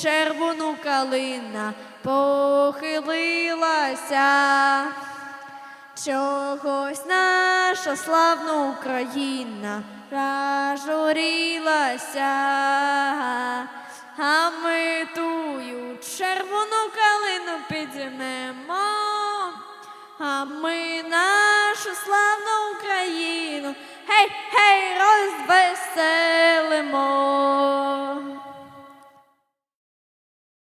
Червону калина похилилася. Чогось наша славна Україна зажурилася, а ми тую червону калину підіймемо, а ми